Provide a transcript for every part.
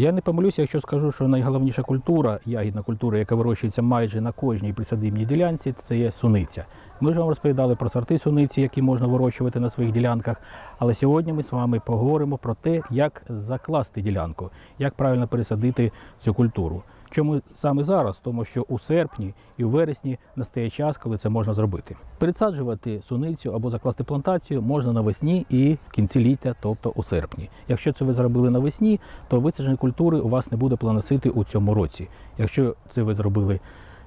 Я не помилюся, якщо скажу, що найголовніша культура, ягідна культура, яка вирощується майже на кожній присадибній ділянці, це є суниця. Ми ж вам розповідали про сорти суниці, які можна вирощувати на своїх ділянках. Але сьогодні ми з вами поговоримо про те, як закласти ділянку, як правильно пересадити цю культуру. Чому саме зараз? Тому що у серпні і у вересні настає час, коли це можна зробити. Пересаджувати суницю або закласти плантацію можна навесні і в кінці літа, тобто у серпні. Якщо це ви зробили навесні, то висадження культури у вас не буде планосити у цьому році. Якщо це ви зробили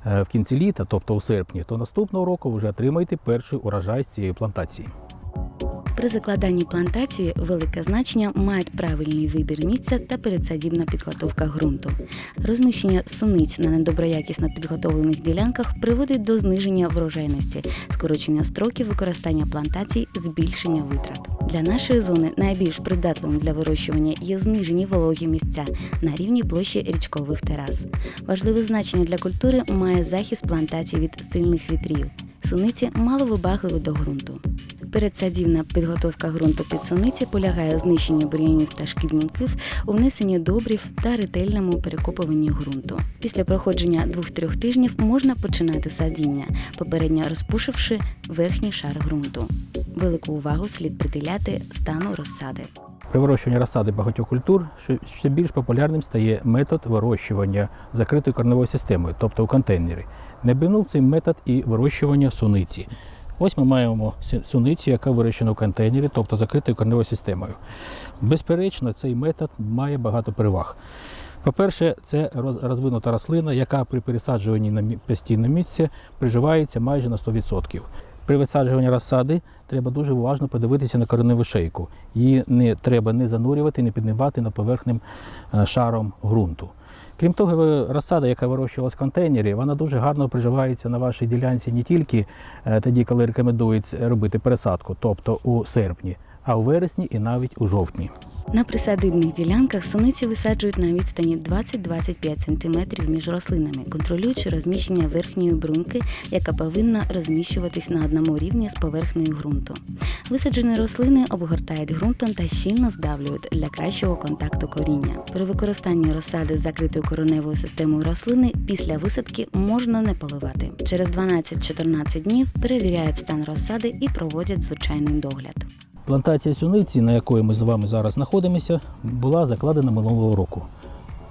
е, в кінці літа, тобто у серпні, то наступного року ви вже отримаєте перший урожай з цієї плантації. При закладанні плантації велике значення мають правильний вибір місця та передсадібна підготовка ґрунту. Розміщення суниць на недоброякісно підготовлених ділянках приводить до зниження врожайності, скорочення строків використання плантацій, збільшення витрат. Для нашої зони найбільш придатливим для вирощування є знижені вологі місця на рівні площі річкових терас. Важливе значення для культури має захист плантацій від сильних вітрів. Суниці маловибагливі до ґрунту. Передсадівна підготовка ґрунту під суниці полягає у знищенні бур'янів та шкідників, у внесенні добрів та ретельному перекопуванні ґрунту. Після проходження 2-3 тижнів можна починати садіння, попередньо розпушивши верхній шар ґрунту. Велику увагу слід приділяти стану розсади. При вирощуванні розсади багатьох культур ще- більш популярним стає метод вирощування закритою корневою системою, тобто у контейнері. Не минув цей метод і вирощування суниці. Ось ми маємо суницю, яка вирощена в контейнері, тобто закритою корневою системою. Безперечно, цей метод має багато переваг. По-перше, це розвинута рослина, яка при пересаджуванні на постійне місце приживається майже на 100%. При висаджуванні розсади треба дуже уважно подивитися на кореневу шейку. Її не треба не занурювати, не піднімати над поверхним е, шаром ґрунту. Крім того, розсада, яка вирощувалась в контейнері, вона дуже гарно приживається на вашій ділянці не тільки е, тоді, коли рекомендують робити пересадку, тобто у серпні, а у вересні і навіть у жовтні. На присадибних ділянках суниці висаджують на відстані 20-25 см між рослинами, контролюючи розміщення верхньої бруньки, яка повинна розміщуватись на одному рівні з поверхнею ґрунту. Висаджені рослини обгортають ґрунтом та щільно здавлюють для кращого контакту коріння. При використанні розсади з закритою короневою системою рослини після висадки можна не поливати. Через 12-14 днів перевіряють стан розсади і проводять звичайний догляд. Плантація сюниці, на якої ми з вами зараз знаходимося, була закладена минулого року.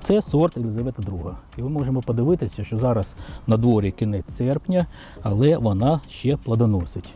Це сорт Елізавета II. І ми можемо подивитися, що зараз на дворі кінець серпня, але вона ще плодоносить.